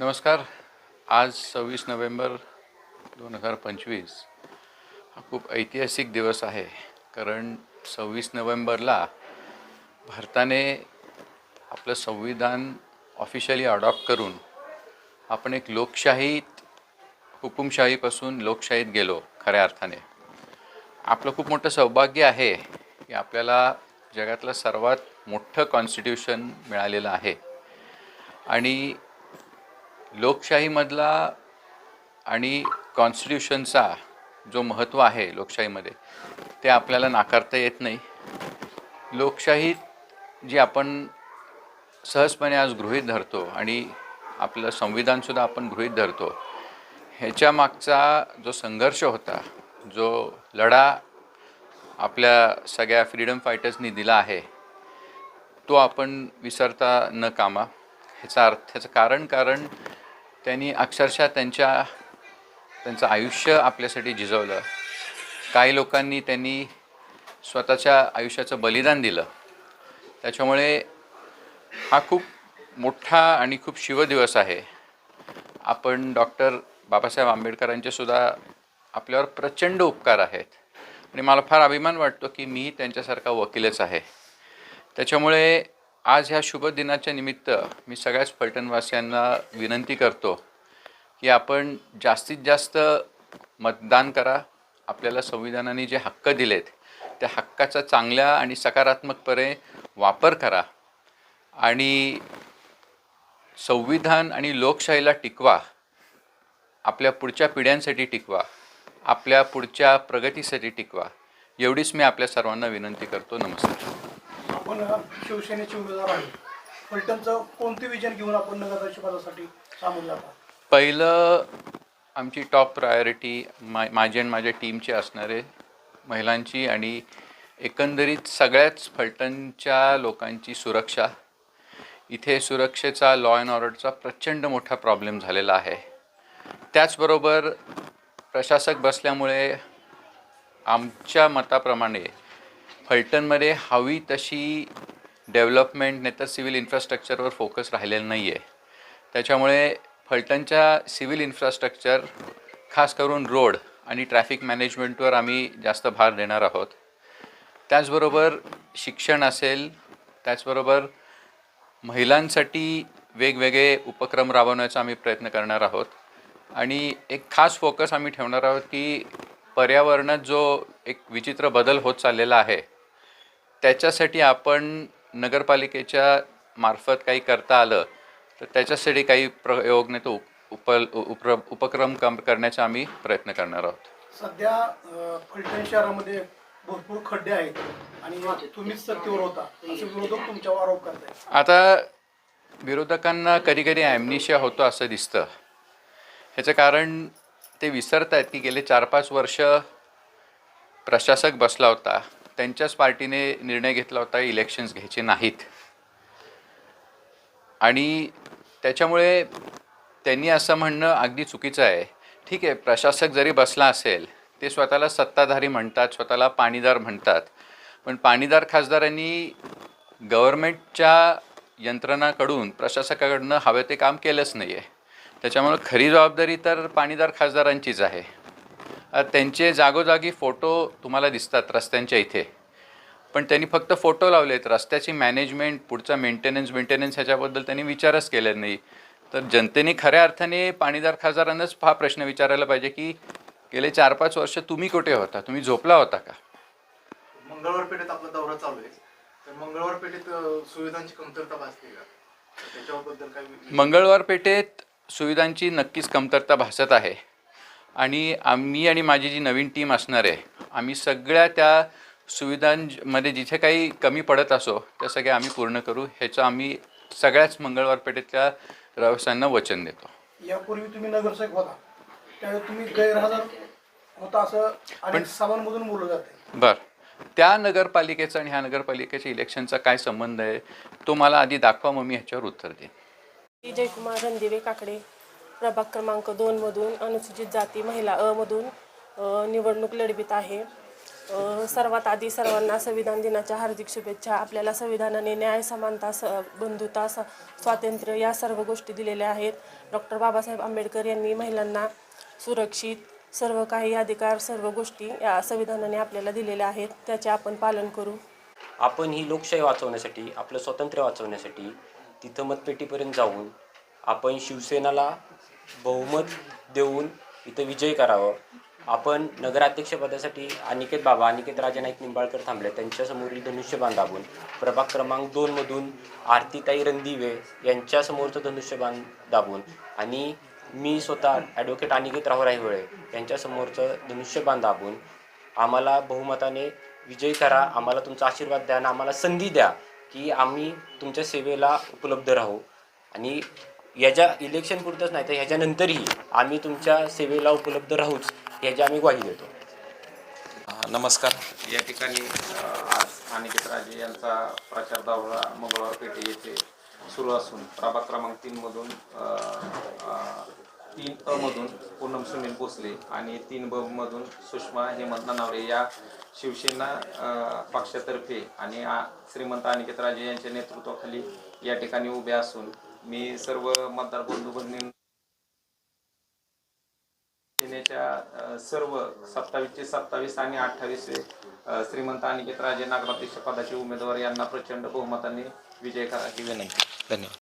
नमस्कार. आज सव्वीस नोव्हेंबर दोन हजार पंचवीस. हा खूप ऐतिहासिक दिवस आहे. कारण सव्वीस नोव्हेंबरला भारताने आपलं संविधान ऑफिशियली अडॉप्ट करून आपण एक लोकशाहीत हुकुमशाहीपासून लोकशाहीत गेलो खऱ्या अर्थाने. आपलं खूप मोठं सौभाग्य आहे की आपल्याला जगातलं सर्वात मोठं कॉन्स्टिट्यूशन मिळालेलं आहे. आणि लोकशाहीमधला आणि कॉन्स्टिट्यूशनचा जो महत्त्व आहे लोकशाहीमध्ये ते आपल्याला नाकारता येत नाही. लोकशाहीत जी आपण सहजपणे आज गृहीत धरतो आणि आपलं संविधानसुद्धा आपण गृहीत धरतो ह्याच्या मागचा जो संघर्ष होता जो लढा आपल्या सगळ्या फ्रीडम फायटर्सनी दिला आहे तो आपण विसरता न कामा. ह्याचा अर्थ ह्याचं कारण कारण त्यांनी अक्षरशः त्यांच्या त्यांचं आयुष्य आपल्यासाठी झिजवलं काही लोकांनी त्यांनी स्वतःच्या आयुष्याचं बलिदान दिलं. त्याच्यामुळे हा खूप मोठा आणि खूप शिवदिवस आहे. आपण डॉक्टर बाबासाहेब आंबेडकरांचे सुद्धा आपल्यावर प्रचंड उपकार आहेत. आणि मला फार अभिमान वाटतो की मी त्यांच्यासारखा वकीलच आहे. त्याच्यामुळे आज ह्या शुभ दिनाच्या निमित्त मी सगळ्याच फलटणवासियांना विनंती करतो की आपण जास्तीत जास्त मतदान करा. आपल्याला संविधानाने जे हक्क दिलेत त्या हक्काचा चांगल्या आणि सकारात्मकपणे वापर करा. आणि संविधान आणि लोकशाहीला टिकवा. आपल्या पुढच्या पिढ्यांसाठी टिकवा. आपल्या पुढच्या प्रगतीसाठी टिकवा. एवढीच मी आपल्या सर्वांना विनंती करतो. नमस्कार. आपण शिवसेनेचे उमेदवार आहे फलटणचं कोणते विजन घेऊन आपण नगराध्यक्षपदासाठी सामोरे जाता? पहिलं आमची टॉप प्रायोरिटी मा माझी आणि माझ्या टीमची असणारे महिलांची आणि एकंदरीत सगळ्याच फलटणच्या लोकांची सुरक्षा. इथे सुरक्षेचा लॉ अँड ऑर्डरचा प्रचंड मोठा प्रॉब्लेम झालेला आहे. त्याचबरोबर प्रशासक बसल्यामुळे आमच्या मताप्रमाणे फलटणमध्ये हवी तशी डेव्हलपमेंट नाही तर सिव्हिल इन्फ्रास्ट्रक्चरवर फोकस राहिलेला नाही आहे त्याच्यामुळे फलटणच्या सिव्हिल इन्फ्रास्ट्रक्चर खास करून रोड आणि ट्रॅफिक मॅनेजमेंटवर आम्ही जास्त भार देणार आहोत. त्याचबरोबर शिक्षण असेल त्याचबरोबर महिलांसाठी वेगवेगळे उपक्रम राबवण्याचा आम्ही प्रयत्न करणार आहोत. आणि एक खास फोकस आम्ही ठेवणार आहोत की पर्यावरणात जो एक विचित्र बदल होत चाललेला आहे त्याच्यासाठी आपण नगरपालिकेच्या मार्फत काही करता आलं तर त्याच्यासाठी काही प्रयोग नाही तो उप उप उपक्रम कम करण्याचा आम्ही प्रयत्न करणार आहोत. सध्या फलटण शहरामध्ये भरपूर खड्डे आहेत आणि तुम्हीच सत्तेवर होता. असे विरोधक तुमच्यावर आरोप करतायत. आता विरोधकांना कधी कधी ॲमनिशिया होतो असं दिसतं. ह्याचं कारण ते विसरत आहेत की गेले चार पाच वर्ष प्रशासक बसला होता. त्यांच्याच पार्टीने निर्णय घेतला होता इलेक्शन्स घ्यायचे नाहीत. आणि त्याच्यामुळे त्यांनी असं म्हणणं अगदी चुकीचं आहे. ठीक आहे प्रशासक जरी बसला असेल ते स्वतःला सत्ताधारी म्हणतात स्वतःला पाणीदार म्हणतात. पण पाणीदार खासदारांनी गव्हर्मेंटच्या यंत्रणाकडून प्रशासकाकडनं हवे ते काम केलंच नाही आहे त्याच्यामुळं खरी जबाबदारी तर पाणीदार खासदारांचीच आहे. त्यांचे जागोजागी फोटो तुम्हाला दिसतात रस्त्यांच्या इथे. पण त्यांनी फक्त फोटो लावलेत रस्त्याची मॅनेजमेंट पुढचा मेंटेनन्स मेंटेनन्स ह्याच्याबद्दल त्यांनी विचारच केलेला नाही. तर जनतेने खऱ्या अर्थाने पाणीदार खासदारांनाच हा प्रश्न विचारायला पाहिजे की गेले चार पाच वर्ष तुम्ही कुठे होता? तुम्ही झोपला होता का? मंगळवार पेठेत आपला दौरा चालू आहे. तर मंगळवार पेठेत सुविधांची कमतरता भासते का? त्याच्याबद्दल काही वि- मंगळवार पेठेत सुविधांची नक्कीच कमतरता भासत आहे. आणि आम्ही आणि माझी जी नवीन टीम असणार आहे आम्ही सगळ्या त्या सुविधांमध्ये जिथे काही कमी पडत असो त्या सगळ्या आम्ही पूर्ण करू. ह्याचं आम्ही सगळ्याच मंगळवार पेठेतल्या रहिवाशांना वचन देतो. यापूर्वी तुम्ही नगरसेवक होता. त्यावेळी तुम्ही गैरहजर होता असं अनेक सभांमधून बोललं जाते. बरं. त्या नगरपालिकेचा आणि ह्या नगरपालिकेच्या इलेक्शनचा काय संबंध आहे तो मला आधी दाखवा मग मी ह्याच्यावर उत्तर देईन. विजयकुमार रणदिवे काकडे. प्रभाग क्रमांक दोनमधून अनुसूचित जाती महिला अ मधून निवडणूक लढवित आहे. सर्वात आधी सर्वांना संविधान दिनाच्या हार्दिक शुभेच्छा. आपल्याला संविधानाने न्याय समानता स बंधुता स स्वातंत्र्य या सर्व गोष्टी दिलेल्या आहेत. डॉक्टर बाबासाहेब आंबेडकर यांनी महिलांना सुरक्षित सर्व काही अधिकार सर्व गोष्टी या संविधानाने आपल्याला दिलेल्या आहेत. त्याचे आपण पालन करू. आपण ही लोकशाही वाचवण्यासाठी आपलं स्वातंत्र्य वाचवण्यासाठी तिथं मतपेटीपर्यंत जाऊन आपण शिवसेनाला बहुमत देऊन इथं विजय करावं. आपण नगराध्यक्षपदासाठी अनिकेत बाबा अनिकेत राजा नाईक निंबाळकर थांबले. त्यांच्यासमोरील धनुष्यबाण दाबून प्रभाग क्रमांक दोनमधून आरतीताई रणदिवे यांच्यासमोरचं धनुष्यबाण दाबून आणि मी स्वतः ॲडव्होकेट अनिकेत राहू रायवळे यांच्यासमोरचं धनुष्यबाण दाबून आम्हाला बहुमताने विजय करा. आम्हाला तुमचा आशीर्वाद द्या आणि आम्हाला संधी द्या की आम्ही तुमच्या सेवेला उपलब्ध राहू. आणि याच्या इलेक्शनपुरतंच नाही तर ह्याच्यानंतरही आम्ही तुमच्या सेवेला उपलब्ध राहूच ह्याची आम्ही ग्वाही देतो. नमस्कार. या ठिकाणी आज अनिकेत राजे यांचा प्रचार दौरा मंगळवार पेठे येथे सुरू असून प्रभाग क्रमांक तीनमधून तीन अ मधून पूनम सुनील भोसले आणि तीन ब मधून सुषमा हेमंत ननावरे या शिवसेना पक्षातर्फे आणि श्रीमंत अनिकेत राजे यांच्या नेतृत्वाखाली या ठिकाणी उभे असून मी सर्व मतदार बंधू भगिनी सेनेच्या सर्व सत्तावीसचे सत्तावीस आणि अठ्ठावीसचे श्रीमंत अनिकेत राजे नागराध्यक्ष पदाचे उमेदवार यांना प्रचंड बहुमताने विजय करा ही विनंती. धन्यवाद.